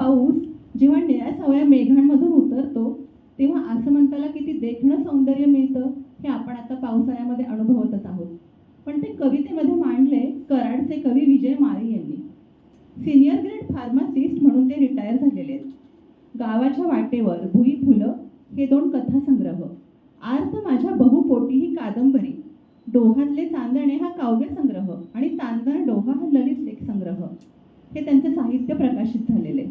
पाऊस जेव्हा निळ्या सावळ्या मेघांमधून उतरतो तेव्हा आसमंताला किती देखणं सौंदर्य मिळतं हे आपण आता पावसाळ्यामध्ये अनुभवतच आहोत. पण ते कवितेमध्ये मांडले कराडचे कवी विजय माळी यांनी. सिनियर ग्रेड फार्मासिस्ट म्हणून ते रिटायर झालेले आहेत. गावाच्या वाटेवर भुई फुलं हे दोन कथासंग्रह. आर्थ माझ्या बहुपोटी ही कादंबरी. डोहातले चांदणे हा काव्य संग्रह आणि चांदण डोहा हा ललित लेख संग्रह हे त्यांचे साहित्य प्रकाशित झालेले.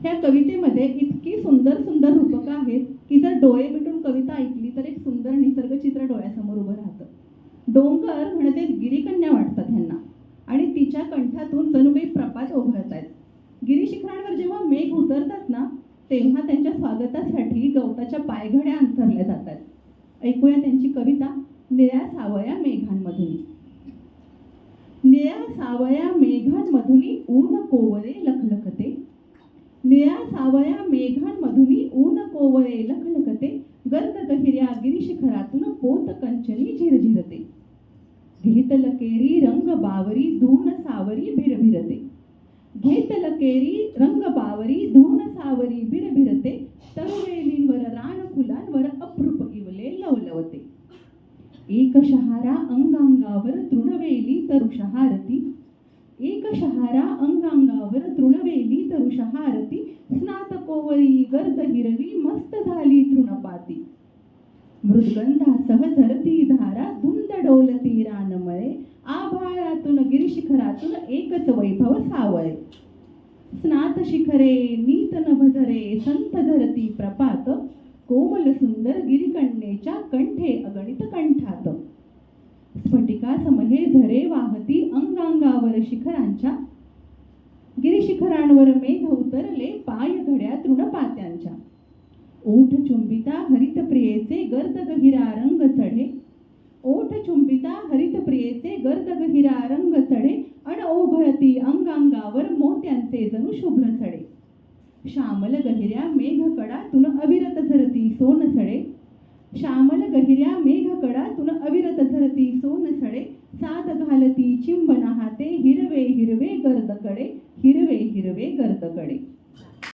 ह्या कवितेमध्ये इतकी सुंदर सुंदर रूपकं आहेत की जर डोळे मिटून कविता ऐकली तर एक सुंदर निसर्गचित्र डोळ्यासमोर उभं राहतं. डोंगर म्हणजे गिरीकन्या वाटतात ह्यांना. आणि तिच्या कंठातून जणू काही प्रपात ओघळत आहेत गिरीशिखरांवर जेव्हा मेघ उतरतात ना तेव्हा त्यांच्या स्वागतासाठी गवताच्या पायघड्या अंतरल्या जातात. ऐकूया त्यांची कविता निळ्या सावया मेघांमधून. निळ्या सावया मेघांमधून ऊन कोवळे लखलखते. निळ्या सावळ्या मेघांमधुनी ऊन कोवळे लखलखते गंध गहिऱ्या गिरीशिखरातून पोत कंचनी झिरझिरते. घेतल केरी रंग बावरी धून सावरी भिरभिरते. घेतल केरी रंग बावरी धून सावरी भिरभिरते तरुवेलींवर रान फुलांवर अप्रूप इवले लवलवते. एक शहारा अंगांगावर तृणवेली तरुषहारती शहारा अंगांगावर तृणवेली तरुषहारती स्नात कोवळी गर्द हिरवी मस्त झाली तृणपाती मृदगंधासह झरती धारा धुंद डोलती रानमळे आभाळातून गिरिशिखरातून एकच वैभव सावळे स्नात शिखरे नीत नभझरे संत धरती प्रपात कोमल सुंदर गिरिकन्येच्या कंठे स्फटिका समहे झरे वाहती अंगांगावर शिखरांच्या. गिरिशिखरांवर मेघ उतरले पाय घड्या तृणपात्यांच्या. ओठ चुंबिता हरितप्रियेचे गर्द गहिरा रंग चढे. ओठ चुंबिता हरितप्रियेचे गर्द गहिरा रंग चढे. अण ओघळती अंगांगावर मोत्यांचे जणू शुभ्र चढे. श्यामल गहिऱ्या मेघकडातून अविरत झरती सोन सडे. श्यामल गहिऱ्या मेघ अविरत सोनसडे सोन घालती चिंबना हाते हिरवे हिरवे गर्दकडे हिरवे हिरवे गर्दकडे